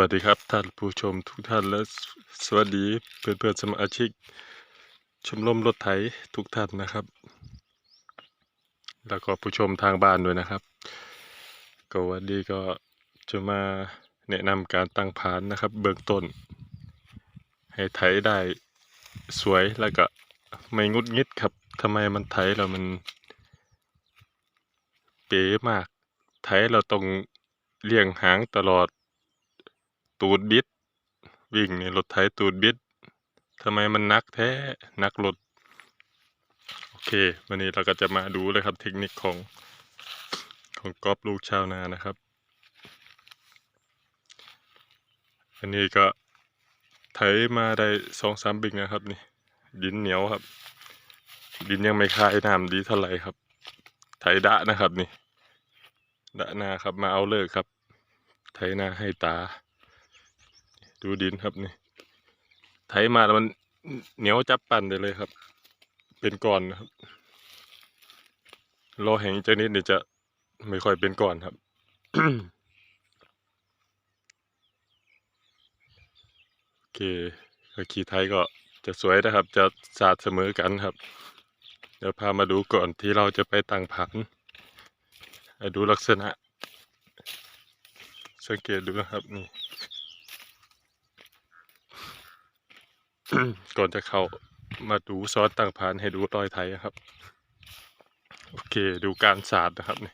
วัสดีครับท่านผู้ชมทุกท่านและสวัสดีเพื่อนเพื่อนสมาชิก ชมรมรถไถทุกท่านนะครับ แล้วก็ผู้ชมทางบ้านด้วยนะครับ ก็วันนี้ก็จะมาแนะนำการตั้งผานนะครับ เบื้องต้น ให้ไถได้สวยแล้วก็ไม่งุดงิดครับทำไมมันไถแล้วมัน เป๋มาก ไถเราต้องเลี่ยงหางตลอด ตูดบิด วิ่งนี่รถไถตูดบิดทำไมมันนักแท้นักรถโอเค วันนี้เราก็จะมาดูเลยครับ เทคนิคของของกอล์ฟลูกชาวนานะครับ อันนี้ก็ไถมาได้สองสามบิงนะครับนี่ดินเหนียวครับ ดินยังไม่คายน้ำดีเท่าไหร่ครับ ไถดะนะครับนี่ดะนาครับมาเอาเลิกครับ ไถนาให้ตา ดูดินครับนี่ไถมาแล้วมันเหนียวจับปั่นได้เลยครับ เป็นก้อนนะครับรอแห้งจากนิดนี่จะไม่ค่อยเป็นก้อนครับโอเคก็ขี่ไทยก็จะสวยนะครับ จะสาดเสมอกันครับ เดี๋ยวพามาดูก่อนที่เราจะไปตั้งผันดูลักษณะ สังเกตดูนะครับนี่ ก่อนจะเข้ามาดูซอสต่างผ่านให้ดูรอยไทยครับ โอเคดูการสาดนะครับนี่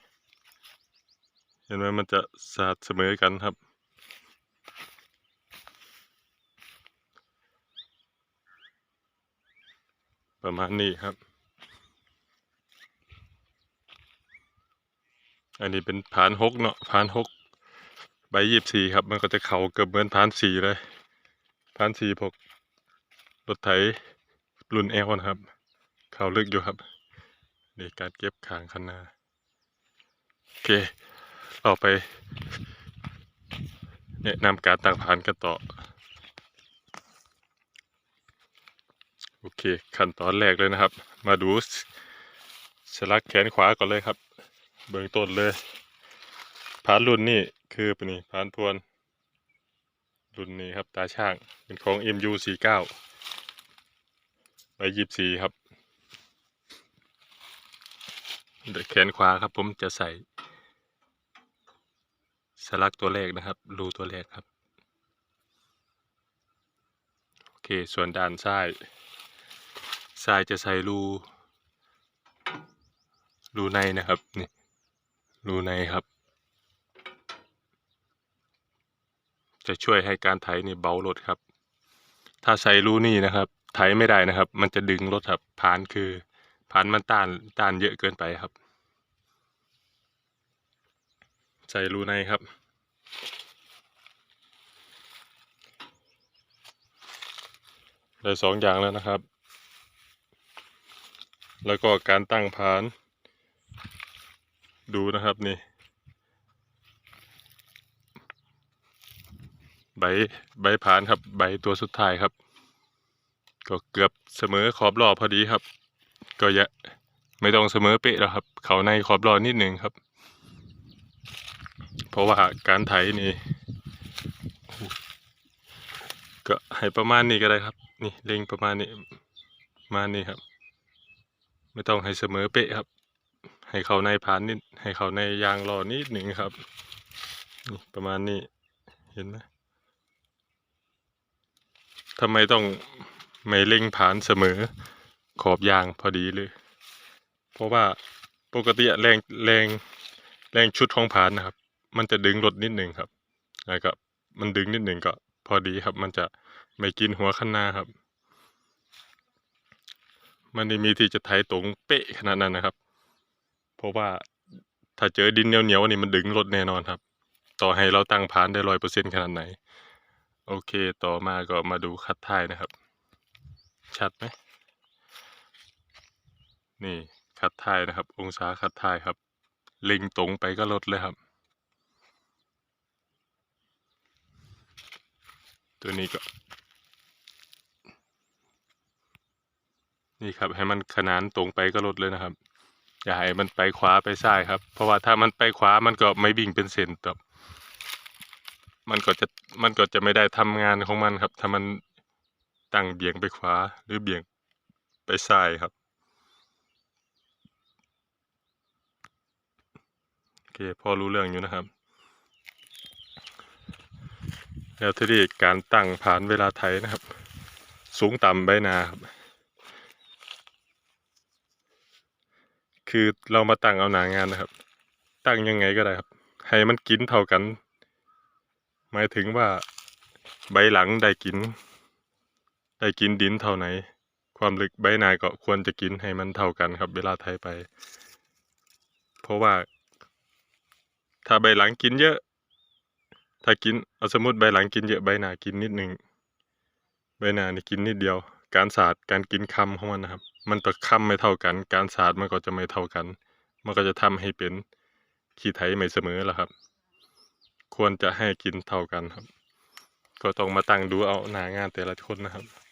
เห็นไหมมันจะสาดเสมอกันครับ ประมาณนี้ครับ อันนี้เป็นผานหกเนาะผานหกใบยีบสี่ครับ มันก็จะเข่าเกือบเหมือนผานสี่เลยผานสี่พก รถไถรุ่นแอลนะครับ เข่าลึกอยู่ครับนี่การเก็บขางคันนาโอเคเราไปแนะนำการตั้งผ่านกันต่อ โอเค ขั้นตอนแรกเลยนะครับ มาดูสลักแขนขวาก่อนเลยครับ เบื้องต้นเลยพานรุ่นนี่คือเป็นนี่พานพวน รุ่นนี้ครับตาช่างเป็นของ MU 4 9 ใบยีบสี่ครับแขนขวาครับ ผมจะใส่ สลักตัวแรกนะครับ รูตัวแรกครับ โอเค ส่วนด้านซ้ายซ้ายจะใส่รูรูในนะครับนี่รูในครับ จะช่วยให้การไถนี่เบารถครับ ถ้าใส่รูนี่นะครับ ไถไม่ได้นะครับ มันจะดึงรถครับพานคือพานมันต้านต้านเยอะเกินไปครับ ใส่รูในครับได้สองอย่างแล้วนะครับ แล้วก็การตั้งผาน ดูนะครับนี่ใบใบผานครับใบตัวสุดท้ายครับ ก็เกือบเสมอขอบรอบพอดีครับ ก็อย่าไม่ต้องเสมอเป๊ะแล้วครับ เขาในขอบรอบนิดหนึ่งครับ เพราะว่าการไถนี่ก็ให้ประมาณนี้ก็ได้ครับ นี่เล็งประมาณนี้มานี้ครับ ไม่ต้องให้เสมอเป๊ะครับ ให้เขาในผ่านนิดให้เขาในยางรอนิดหนึ่งครับนี่ประมาณนี้เห็นไหมทำไมต้อง ไม่เล็งผานเสมอขอบยางพอดีเลย เพราะว่าปกติแรงแรงแรงชุดของผานนะครับ มันจะดึงรถนิดหนึ่งครับแล้วก็มันดึงนิดหนึ่งก็พอดีครับ มันจะไม่กินหัวคันนาครับ มันไม่มีที่จะไถตรงเป๊ะขนาดนั้นนะครับ เพราะว่าถ้าเจอดินเหนียวๆนี่มันดึงรถแน่นอนครับ ต่อให้เราตั้งผานได้ร้อยเปอร์เซ็นขนาดไหน โอเค ต่อมาก็มาดูคัดท้ายนะครับ ชัดไหมนี่คัดท้ายนะครับ องศาคัดท้ายครับ เล็งตรงไปก็ลดเลยครับ ตัวนี้ก็นี่ครับให้มันขนานตรงไปก็ลดเลยนะครับ อย่าให้มันไปขวาไปซ้ายครับ เพราะว่าถ้ามันไปขวามันก็ไม่วิ่งเป็นเส้นต่อมันก็จะมันก็จะไม่ได้ทำงานของมันครับ ถ้ามัน ตั้งเบี่ยงไปขวาหรือเบี่ยงไปซ้ายครับโอเคพอรู้เรื่องอยู่นะครับ แล้วทีนี้การตั้งผ่านเวลาไถนะครับ สูงต่ำใบหนาครับคือเรามาตั้งเอาหนางานนะครับ ตั้งยังไงก็ได้ครับ ให้มันกินเท่ากัน หมายถึงว่าใบหลังได้กิน ได้กินดินเท่าไหน ความลึกใบหนาก็ควรจะกินให้มันเท่ากันครับ เวลาไถไป เพราะว่า ถ้าใบหลังกินเยอะ ถ้ากินเอาสมมติใบหลังกินเยอะใบหนากินนิดหนึ่งใบหนานี่กินนิดเดียว การศาสาดการกินคำของมันนะครับ มันต่อคำไม่เท่ากัน การศาสาดมันก็จะไม่เท่ากัน มันก็จะทำให้เป็นขี้ไถไม่เสมอละครับ ควรจะให้กินเท่ากันครับ ก็ต้องมาตั้งดูเอาหนางานแต่ละคนนะครับ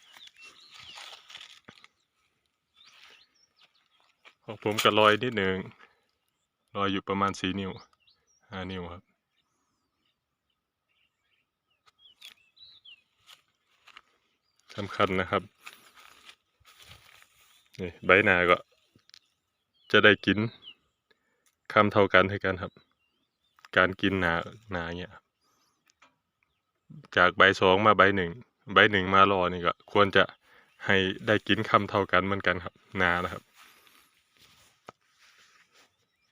ของผมก็ลอยนิดหนึ่งลอยอยู่ประมาณสี่นิ้วห้านิ้วครับสำคัญนะครับนี่ใบหนาก็จะได้กินคำเท่ากันให้กันครับ การกินหนาหนาเนี่ยจากใบสองมาใบหนึ่งใบหนึ่งมารอนี่ก็ควรจะให้ได้กินคำเท่ากันเหมือนกันครับหนานะครับ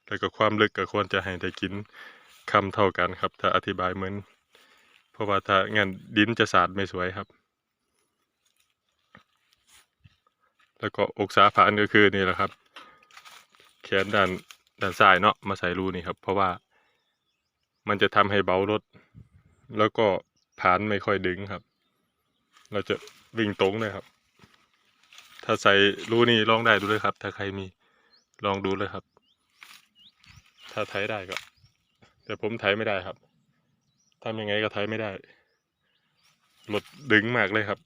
แล้วก็ความลึกก็ควรจะให้ได้กินคำเท่ากันครับ ถ้าอธิบายเหมือน เพราะว่าถ้างั้นดินจะสาดไม่สวยครับ แล้วก็อกษาผ่านก็คือนี่แหละครับ แขนด้านด้านซ้ายเนาะมาใส่รูนี่ครับ เพราะว่ามันจะทำให้เบารถ แล้วก็ผานไม่ค่อยดึงครับ เราจะวิ่งตรงเลยครับ ถ้าใส่รูนี่ลองได้ดูเลยครับ ถ้าใครมีลองดูเลยครับ ถ้าไถได้ก็ แต่ผมไถไม่ได้ครับทำยังไงก็ไถไม่ได้รถดึงมากเลยครับ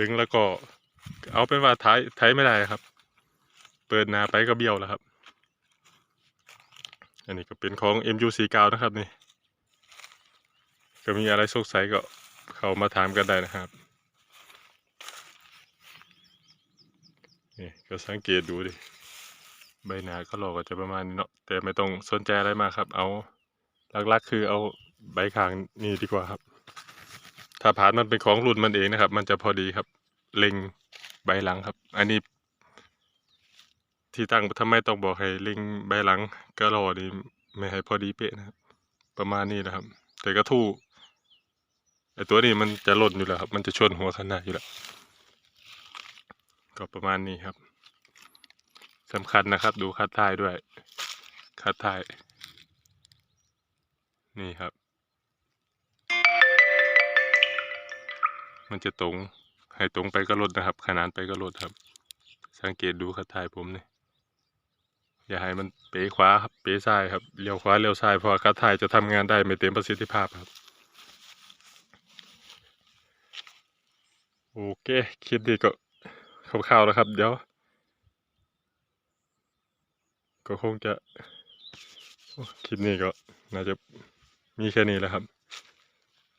ดึงแล้วก็ เอาเป็นว่าไถไถไม่ได้ครับ เปิดนาไปก็เบี้ยวแล้วครับ อันนี้ก็เป็นของ MU49 นะครับนี่ก็มีอะไรสงสัยก็เข้ามาถามกันได้นะครับนี่ก็สังเกตดูดิ ใบหนาก็หลอกก็จะประมาณนี้เนาะแต่ไม่ต้องสนใจอะไรมากครับ เอาหลักๆคือเอาใบขางนี่ดีกว่าครับ ถ้าผ่านมันเป็นของรุ่นมันเองนะครับ มันจะพอดีครับ เล็งใบหลังครับ อันนี้ ที่ตั้งทำไมต้องบอกให้เล็งใบหลังก็รอนี่ไม่ให้พอดีเป๊ะนะครับ ประมาณนี้นะครับ แต่กระทู้ไอตัวนี้มันจะหล่นอยู่แล้วครับ มันจะชนหัวขนาดอยู่แล้ว ก็ประมาณนี้ครับ สำคัญนะครับ ดูคัดท้ายด้วย คัดท้าย นี่ครับ มันจะตรงให้ตรงไปก็ลดนะครับ ขนานไปก็ลดครับ สังเกตดูคัดท้ายผมนี่อย่าให้มันเป๋ขวาครับเป๋ซ้ายครับเลี้ยวขวาเลี้ยวซ้ายเพราะคัดท้ายจะทำงานได้ไม่เต็มประสิทธิภาพครับโอเคคลิปนี้ก็คร่าวๆแล้วครับ เดี๋ยว ก็คงจะคลิปนี้ก็น่าจะมีแค่นี้แล้วครับ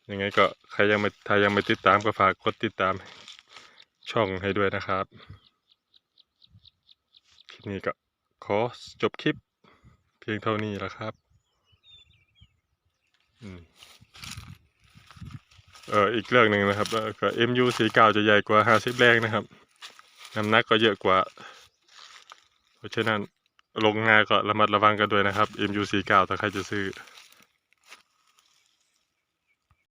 ยังไงก็ใครยังไม่ถ้ายังไม่ติดตามก็ฝากกดติดตามช่องให้ด้วยนะครับ คลิปนี้ก็ขอจบคลิปเพียงเท่านี้แล้วครับอเอออีกเรื่องหนึ่งนะครับเอ่อก็ MU สีเก่าจะใหญ่กว่า50แรงนะครับน้ำหนักก็เยอะกว่า เพราะฉะนั้น ลงงานก็ระมัดระวังกันด้วยนะครับ MU49 ถ้าใครจะซื้อ